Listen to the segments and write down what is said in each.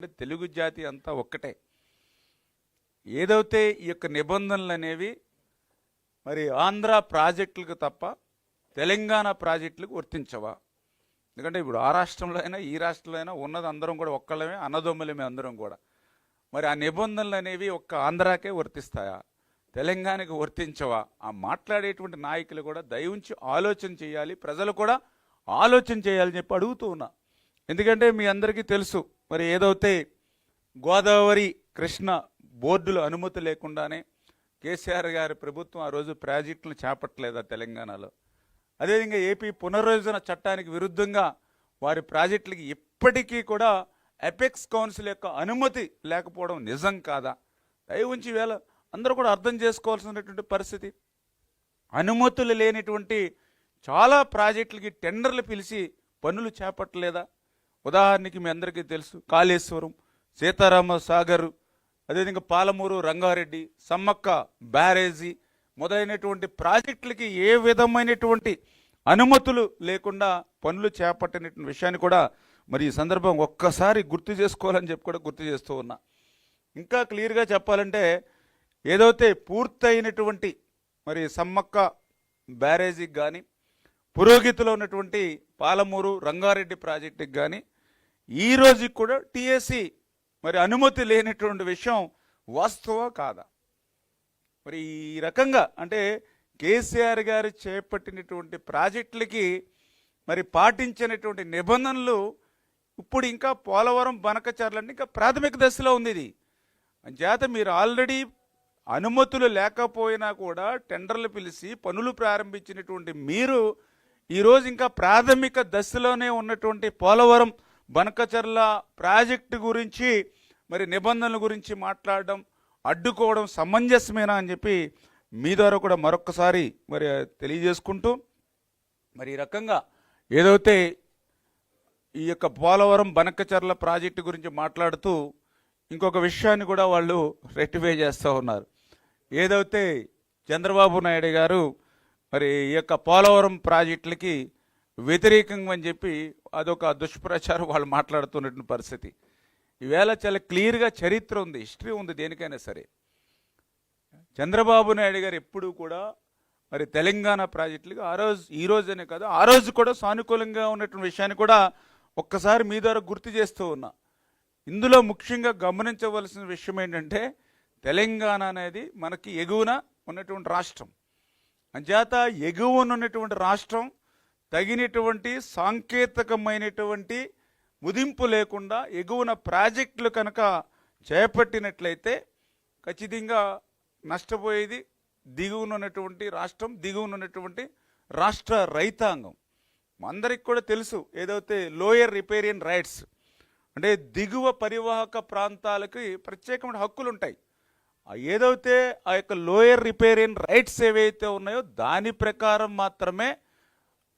అంటే తెలుగు జాతి అంతా ఒక్కటే. ఏదైతే ఈ యొక్క నిబంధనలు అనేవి మరి ఆంధ్ర ప్రాజెక్టులకు తప్ప తెలంగాణ ప్రాజెక్టులకు వర్తించవా? ఎందుకంటే ఇప్పుడు ఆ రాష్ట్రంలో అయినా ఈ రాష్ట్రంలో అయినా ఉన్నది అందరం కూడా ఒక్కళ్ళమే అన్నదమ్ములమే అందరం కూడా. మరి ఆ నిబంధనలు అనేవి ఒక్క ఆంధ్రాకే వర్తిస్తాయా? తెలంగాణకు వర్తించవా? ఆ మాట్లాడేటువంటి నాయకులు కూడా దయవుంచి ఆలోచన చేయాలి ప్రజలు కూడా ఆలోచన చేయాలని చెప్పి అడుగుతూ ఉన్నా. ఎందుకంటే మీ అందరికీ తెలుసు మరి ఏదైతే గోదావరి కృష్ణ బోర్డుల అనుమతి లేకుండానే కేసీఆర్ గారి ప్రభుత్వం ఆ రోజు ప్రాజెక్టులను చేపట్టలేదా తెలంగాణలో? అదేవిధంగా ఏపీ పునర్విభజన చట్టానికి విరుద్ధంగా వారి ప్రాజెక్టులకి ఇప్పటికీ కూడా ఎపెక్స్ కౌన్సిల్ యొక్క అనుమతి లేకపోవడం నిజం కాదా? దయ ఉంచి వేళ అందరూ కూడా అర్థం చేసుకోవాల్సినటువంటి పరిస్థితి. అనుమతులు లేనిటువంటి చాలా ప్రాజెక్టులకి టెండర్లు పిలిచి పనులు చేపట్టలేదా? ఉదాహరణకి మీ అందరికీ తెలుసు కాళేశ్వరం సీతారామ సాగర్ అదేవిధంగా పాలమూరు రంగారెడ్డి సమ్మక్క బ్యారేజీ మొదలైనటువంటి ప్రాజెక్టులకి ఏ విధమైనటువంటి అనుమతులు లేకుండా పనులు చేపట్టినటువంటి విషయాన్ని కూడా మరి ఈ సందర్భం ఒక్కసారి గుర్తు చేసుకోవాలని చెప్పి కూడా గుర్తు చేస్తూ ఉన్నా. ఇంకా క్లియర్గా చెప్పాలంటే ఏదైతే పూర్తయినటువంటి మరి సమ్మక్క బ్యారేజీకి కానీ పురోగతిలో ఉన్నటువంటి పాలమూరు రంగారెడ్డి ప్రాజెక్టుకి కానీ ఈ రోజుకి కూడా టిఎస్సి మరి అనుమతి లేనటువంటి విషయం వాస్తవ కాదా? మరి ఈ రకంగా అంటే కేసీఆర్ గారు చేపట్టినటువంటి ప్రాజెక్టులకి మరి పాటించినటువంటి నిబంధనలు ఇప్పుడు ఇంకా పోలవరం బనకచర్లన్నీ ఇంకా ప్రాథమిక దశలో ఉంది ఇది. చేత మీరు ఆల్రెడీ అనుమతులు లేకపోయినా కూడా టెండర్లు పిలిచి పనులు ప్రారంభించినటువంటి మీరు ఈరోజు ఇంకా ప్రాథమిక దశలోనే ఉన్నటువంటి పోలవరం బనకచర్ల ప్రాజెక్టు గురించి మరి నిబంధనల గురించి మాట్లాడడం అడ్డుకోవడం సమంజసమేనా అని చెప్పి మీ ద్వారా కూడా మరొకసారి మరి తెలియజేసుకుంటూ మరి ఈ రకంగా ఏదైతే ఈ యొక్క పోలవరం బనకచర్ల ప్రాజెక్టు గురించి మాట్లాడుతూ ఇంకొక విషయాన్ని కూడా వాళ్ళు రెక్టిఫై చేస్తూ ఉన్నారు. ఏదైతే చంద్రబాబు నాయుడు గారు మరి ఈ యొక్క పోలవరం ప్రాజెక్టులకి వ్యతిరేకంగా అని చెప్పి అదొక దుష్ప్రచారం వాళ్ళు మాట్లాడుతున్నటువంటి పరిస్థితి. ఈవేళ చాలా క్లియర్గా చరిత్ర ఉంది హిస్టరీ ఉంది దేనికైనా సరే. చంద్రబాబు నాయుడు గారు ఎప్పుడూ కూడా మరి తెలంగాణ ప్రాజెక్టులకు ఆ రోజు ఈ రోజనే కాదు ఆ రోజు కూడా సానుకూలంగా ఉన్నటువంటి విషయాన్ని కూడా ఒక్కసారి మీ ద్వారా గుర్తు చేస్తూ ఉన్నా. ఇందులో ముఖ్యంగా గమనించవలసిన విషయం ఏంటంటే తెలంగాణ అనేది మనకి ఎగువన ఉన్నటువంటి రాష్ట్రం. అంచేత ఎగువన ఉన్నటువంటి రాష్ట్రం తగినటువంటి సాంకేతికమైనటువంటి ముదింపు లేకుండా ఎగువన ప్రాజెక్టులు కనుక చేపట్టినట్లయితే ఖచ్చితంగా నష్టపోయేది దిగువనున్నటువంటి రాష్ట్రం దిగువనున్నటువంటి రాష్ట్ర రైతాంగం. అందరికి కూడా తెలుసు ఏదైతే లోయర్ రిపేరియన్ రైట్స్ అంటే దిగువ పరివాహక ప్రాంతాలకి ప్రత్యేకమైన హక్కులు ఉంటాయి. ఆ ఏదైతే ఆ యొక్క లోయర్ రిపేరియన్ రైట్స్ ఏవైతే ఉన్నాయో దాని ప్రకారం మాత్రమే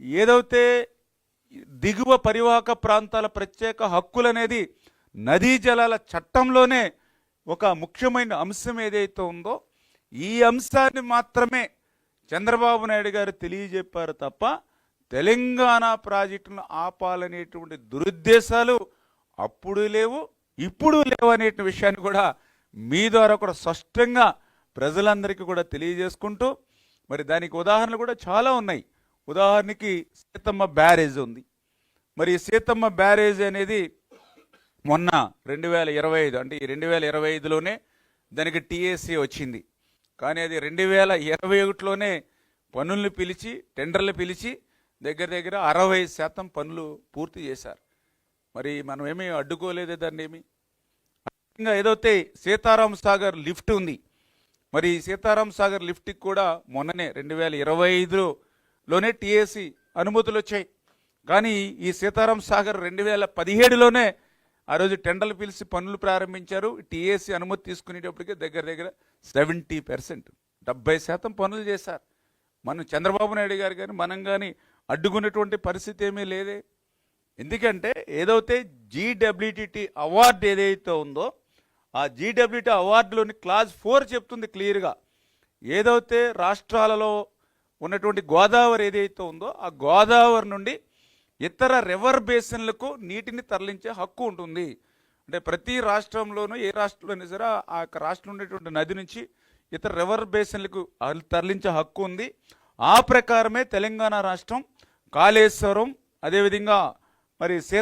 ఏదైతే దిగువ పరివాహక ప్రాంతాల ప్రత్యేక హక్కులనేది నదీ జలాల చట్టంలోనే ఒక ముఖ్యమైన అంశం ఏదైతే ఉందో ఈ అంశాన్ని మాత్రమే చంద్రబాబు నాయుడు గారు తెలియజెప్పారు తప్ప తెలంగాణ ప్రాజెక్టును ఆపాలనేటువంటి దురుద్దేశాలు అప్పుడు లేవు ఇప్పుడు లేవు అనే విషయాన్ని కూడా మీ ద్వారా కూడా స్పష్టంగా ప్రజలందరికీ కూడా తెలియజేసుకుంటూ మరి దానికి ఉదాహరణలు కూడా చాలా ఉన్నాయి. ఉదాహరణకి సీతమ్మ బ్యారేజ్ ఉంది. మరి సీతమ్మ బ్యారేజ్ అనేది మొన్న రెండు వేల ఇరవై ఐదు అంటే ఈ రెండు వేల ఇరవై ఐదులోనే దానికి టీఏసీ వచ్చింది. కానీ అది రెండు వేల ఇరవై ఒకటిలోనే పనులను పిలిచి టెండర్లు పిలిచి దగ్గర దగ్గర అరవై శాతం పనులు పూర్తి చేశారు. మరి మనం ఏమీ అడ్డుకోలేదు దాన్ని ఏమి ఇంకా ఏదైతే సీతారాం సాగర్ లిఫ్ట్ ఉంది మరి సీతారాం సాగర్ లిఫ్ట్కి కూడా మొన్ననే రెండు వేల ఇరవై ఐదులో లోనే టీఏసీ అనుమతులు వచ్చాయి కానీ ఈ సీతారాం సాగర్ రెండు వేల పదిహేడులోనే ఆ రోజు టెండర్లు పిలిచి పనులు ప్రారంభించారు. టీఏసీ అనుమతి తీసుకునేటప్పటికే దగ్గర దగ్గర సెవెంటీ పర్సెంట్ డెబ్బై శాతం పనులు చేశారు. మనం చంద్రబాబు నాయుడు గారు కానీ మనం కానీ అడ్డుకున్నటువంటి పరిస్థితి ఏమీ లేదే. ఎందుకంటే ఏదైతే జీడబ్ల్యూటీటీ అవార్డు ఏదైతే ఉందో ఆ జీడబ్ల్యూటీ అవార్డులోని క్లాజ్ ఫోర్ చెప్తుంది క్లియర్గా. ఏదైతే రాష్ట్రాలలో ఉన్నటువంటి గోదావరి ఏదైతే ఉందో ఆ గోదావరి నుండి ఇతర రివర్ బేసిన్లకు నీటిని తరలించే హక్కు ఉంటుంది. అంటే ప్రతి రాష్ట్రంలోనూ ఏ రాష్ట్రంలోనూ సరే ఆ యొక్క రాష్ట్రంలో ఉండేటువంటి నది నుంచి ఇతర రివర్ బేసిన్లకు తరలించే హక్కు ఉంది. ఆ ప్రకారమే తెలంగాణ రాష్ట్రం కాళేశ్వరం అదేవిధంగా మరి సీత